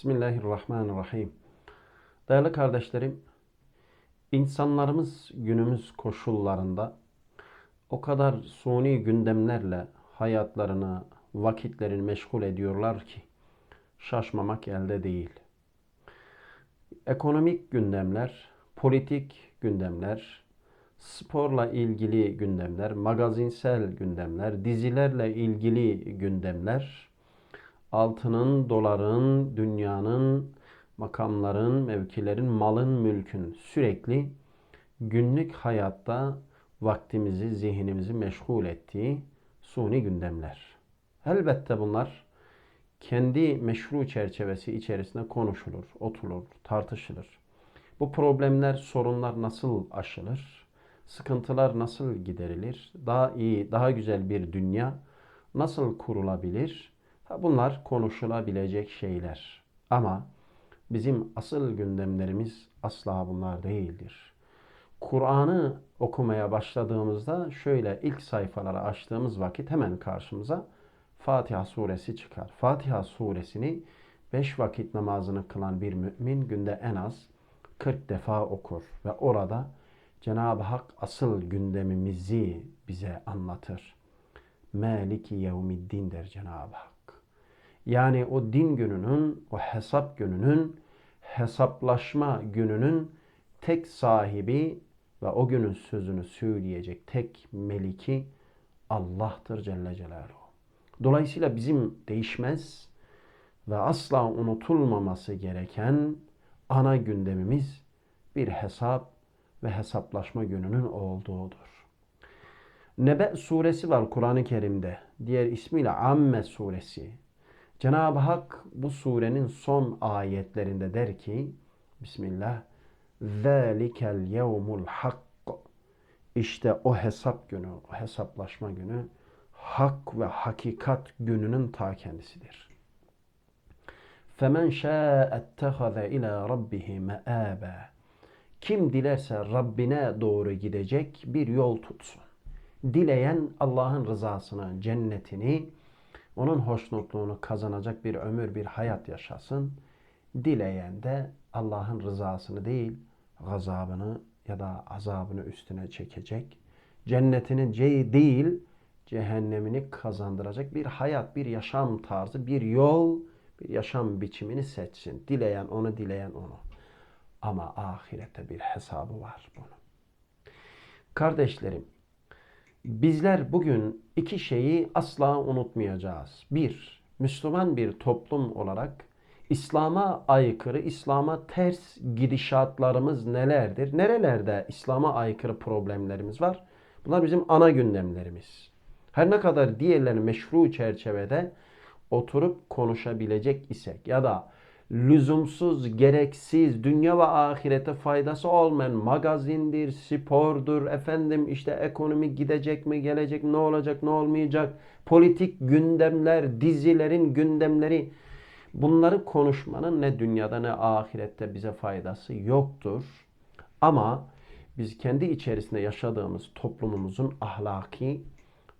Bismillahirrahmanirrahim. Değerli kardeşlerim, insanlarımız günümüz koşullarında o kadar suni gündemlerle hayatlarını, vakitlerini meşgul ediyorlar ki şaşmamak elde değil. Ekonomik gündemler, politik gündemler, sporla ilgili gündemler, magazinsel gündemler, dizilerle ilgili gündemler, altının, doların, dünyanın, makamların, mevkilerin, malın, mülkün sürekli günlük hayatta vaktimizi, zihnimizi meşgul ettiği suni gündemler. Elbette bunlar kendi meşru çerçevesi içerisinde konuşulur, oturulur, tartışılır. Bu problemler, sorunlar nasıl aşılır? Sıkıntılar nasıl giderilir? Daha iyi, daha güzel bir dünya nasıl kurulabilir? Bunlar konuşulabilecek şeyler. Ama bizim asıl gündemlerimiz asla bunlar değildir. Kur'an'ı okumaya başladığımızda şöyle ilk sayfaları açtığımız vakit hemen karşımıza Fatiha suresi çıkar. Fatiha suresini 5 vakit namazını kılan bir mümin günde en az 40 defa okur ve orada Cenab-ı Hak asıl gündemimizi bize anlatır. Meliki yevmiddin der Cenab-ı Hak. Yani o din gününün, o hesap gününün, hesaplaşma gününün tek sahibi ve o günün sözünü söyleyecek tek meliki Allah'tır Celle Celaluhu. Dolayısıyla bizim değişmez ve asla unutulmaması gereken ana gündemimiz bir hesap ve hesaplaşma gününün olduğudur. Nebe suresi var Kur'an-ı Kerim'de. Diğer ismiyle Amme suresi. Cenab-ı Hak bu surenin son ayetlerinde der ki Bismillah Zalikel yevmul hak İşte o hesap günü, o hesaplaşma günü hak ve hakikat gününün ta kendisidir. Femen şâ ettehaze ila rabbihi me'âbe Kim dilerse Rabbine doğru gidecek bir yol tutsun. Dileyen Allah'ın rızasını, cennetini, onun hoşnutluğunu kazanacak bir ömür, bir hayat yaşasın. Dileyen de Allah'ın rızasını değil, gazabını ya da azabını üstüne çekecek. Cennetini değil, cehennemini kazandıracak bir hayat, bir yaşam tarzı, bir yol, bir yaşam biçimini seçsin. Dileyen onu, dileyen onu. Ama ahirette bir hesabı var bunun. Kardeşlerim, Bizler bugün iki şeyi asla unutmayacağız. Bir, Müslüman bir toplum olarak İslam'a aykırı, İslam'a ters gidişatlarımız nelerdir? Nerelerde İslam'a aykırı problemlerimiz var? Bunlar bizim ana gündemlerimiz. Her ne kadar diğerleri meşru çerçevede oturup konuşabilecek isek ya da lüzumsuz, gereksiz, dünya ve ahirete faydası olmayan magazindir, spordur, efendim işte ekonomi gidecek mi, gelecek ne olacak, ne olmayacak, politik gündemler, dizilerin gündemleri bunları konuşmanın ne dünyada ne ahirette bize faydası yoktur. Ama biz kendi içerisinde yaşadığımız toplumumuzun ahlaki,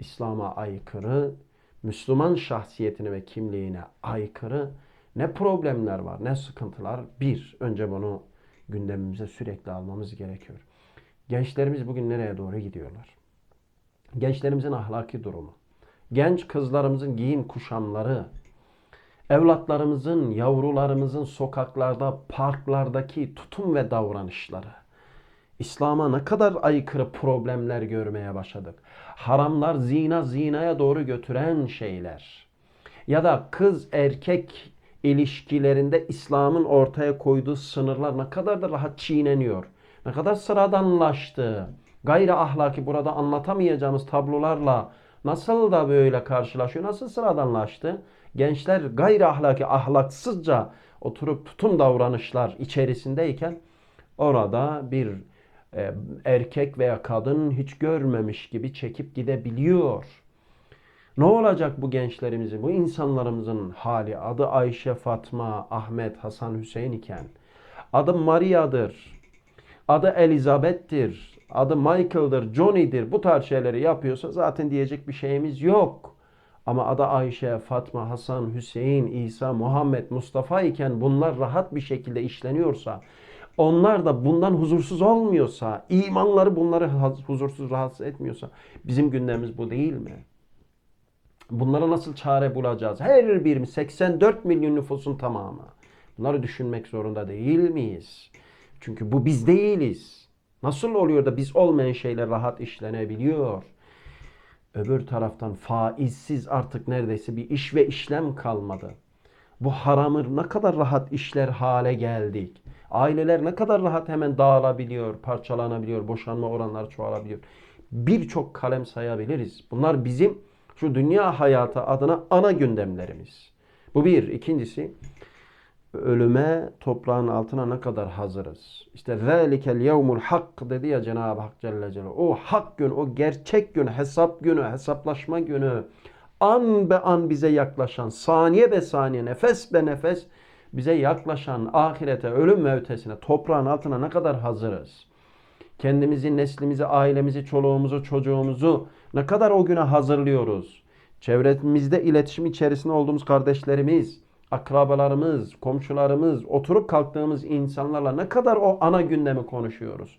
İslam'a aykırı, Müslüman şahsiyetine ve kimliğine aykırı ne problemler var, ne sıkıntılar. Bir, önce bunu gündemimize sürekli almamız gerekiyor. Gençlerimiz bugün nereye doğru gidiyorlar? Gençlerimizin ahlaki durumu, genç kızlarımızın giyim kuşamları, evlatlarımızın, yavrularımızın sokaklarda, parklardaki tutum ve davranışları, İslam'a ne kadar aykırı problemler görmeye başladık. Haramlar zina zinaya doğru götüren şeyler. Ya da kız erkek ilişkilerinde İslam'ın ortaya koyduğu sınırlar ne kadar da rahat çiğneniyor. Ne kadar sıradanlaştı. Gayri ahlaki burada anlatamayacağımız tablolarla nasıl da böyle karşılaşıyor, nasıl sıradanlaştı? Gençler gayri ahlaki, ahlaksızca oturup tutum davranışlar içerisindeyken orada bir e, erkek veya kadın hiç görmemiş gibi çekip gidebiliyor. Ne olacak bu gençlerimizin, bu insanlarımızın hali? Adı Ayşe, Fatma, Ahmet, Hasan, Hüseyin iken, adı Maria'dır, adı Elizabeth'tir, adı Michael'dır, Johnny'dir. Bu tarz şeyleri yapıyorsa zaten diyecek bir şeyimiz yok. Ama adı Ayşe, Fatma, Hasan, Hüseyin, İsa, Muhammed, Mustafa iken bunlar rahat bir şekilde işleniyorsa, onlar da bundan huzursuz olmuyorsa, imanları bunları huzursuz rahatsız etmiyorsa bizim gündemimiz bu değil mi? Bunlara nasıl çare bulacağız? Her birimiz 84 milyon nüfusun tamamı. Bunları düşünmek zorunda değil miyiz? Çünkü bu biz değiliz. Nasıl oluyor da biz olmayan şeyler rahat işlenebiliyor? Öbür taraftan faizsiz artık neredeyse bir iş ve işlem kalmadı. Bu haramı ne kadar rahat işler hale geldik. Aileler ne kadar rahat hemen dağılabiliyor, parçalanabiliyor, boşanma oranları çoğalabiliyor. Birçok kalem sayabiliriz. Bunlar bizim şu dünya hayatı adına ana gündemlerimiz. Bu bir. İkincisi ölüme toprağın altına ne kadar hazırız? İşte zâlikel yevmul hak dedi ya Cenab-ı Hak Celle Celaluhu. O hak günü, o gerçek günü, hesap günü, hesaplaşma günü, an be an bize yaklaşan, saniye be saniye, nefes be nefes bize yaklaşan ahirete, ölüm ve ötesine, toprağın altına ne kadar hazırız? Kendimizi, neslimizi, ailemizi, çoluğumuzu, çocuğumuzu ne kadar o güne hazırlıyoruz? Çevremizde iletişim içerisinde olduğumuz kardeşlerimiz, akrabalarımız, komşularımız, oturup kalktığımız insanlarla ne kadar o ana gündemi konuşuyoruz?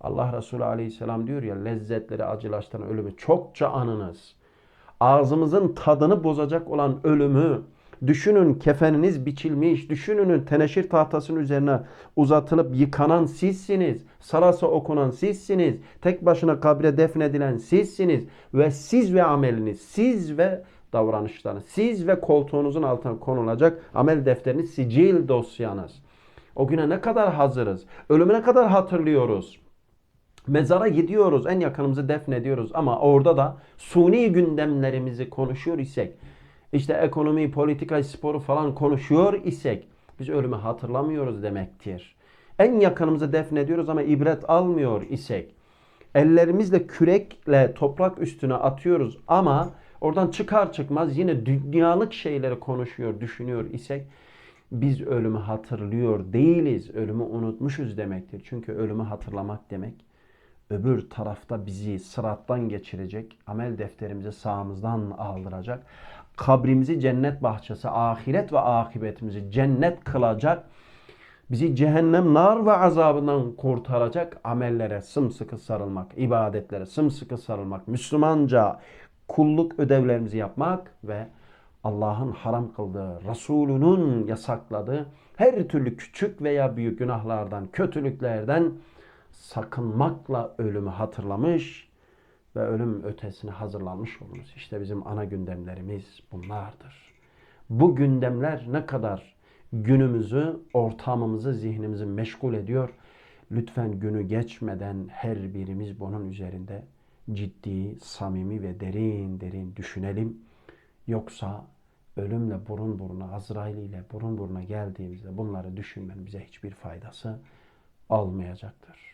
Allah Resulü Aleyhisselam diyor ya lezzetleri acılaştıran ölümü çokça anınız. Ağzımızın tadını bozacak olan ölümü düşünün kefeniniz biçilmiş, düşünün teneşir tahtasının üzerine uzatılıp yıkanan sizsiniz. Sarası okunan sizsiniz. Tek başına kabre defnedilen sizsiniz. Ve siz ve ameliniz, siz ve davranışlarınız, siz ve koltuğunuzun altına konulacak amel defteriniz, sicil dosyanız. O güne ne kadar hazırız? Ölümü ne kadar hatırlıyoruz? Mezara gidiyoruz, en yakınımızı defnediyoruz ama orada da suni gündemlerimizi konuşuyor isek, işte ekonomi, politika, sporu falan konuşuyor isek biz ölümü hatırlamıyoruz demektir. En yakınımızı defnediyoruz ama ibret almıyor isek, ellerimizle kürekle toprak üstüne atıyoruz ama oradan çıkar çıkmaz yine dünyalık şeyleri konuşuyor, düşünüyor isek biz ölümü hatırlıyor değiliz, ölümü unutmuşuz demektir. Çünkü ölümü hatırlamak demek öbür tarafta bizi sırattan geçirecek, amel defterimizi sağımızdan aldıracak, kabrimizi cennet bahçesi, ahiret ve akıbetimizi cennet kılacak, bizi cehennem, nar ve azabından kurtaracak amellere sımsıkı sarılmak, ibadetlere sımsıkı sarılmak, Müslümanca kulluk ödevlerimizi yapmak ve Allah'ın haram kıldığı, Resulünün yasakladığı her türlü küçük veya büyük günahlardan, kötülüklerden sakınmakla ölümü hatırlamış ve ölüm ötesine hazırlanmış oluruz. İşte bizim ana gündemlerimiz bunlardır. Bu gündemler ne kadar günümüzü, ortamımızı, zihnimizi meşgul ediyor. Lütfen günü geçmeden her birimiz bunun üzerinde ciddi, samimi ve derin derin düşünelim. Yoksa ölümle burun buruna, Azrail ile burun buruna geldiğimizde bunları düşünmenin bize hiçbir faydası olmayacaktır.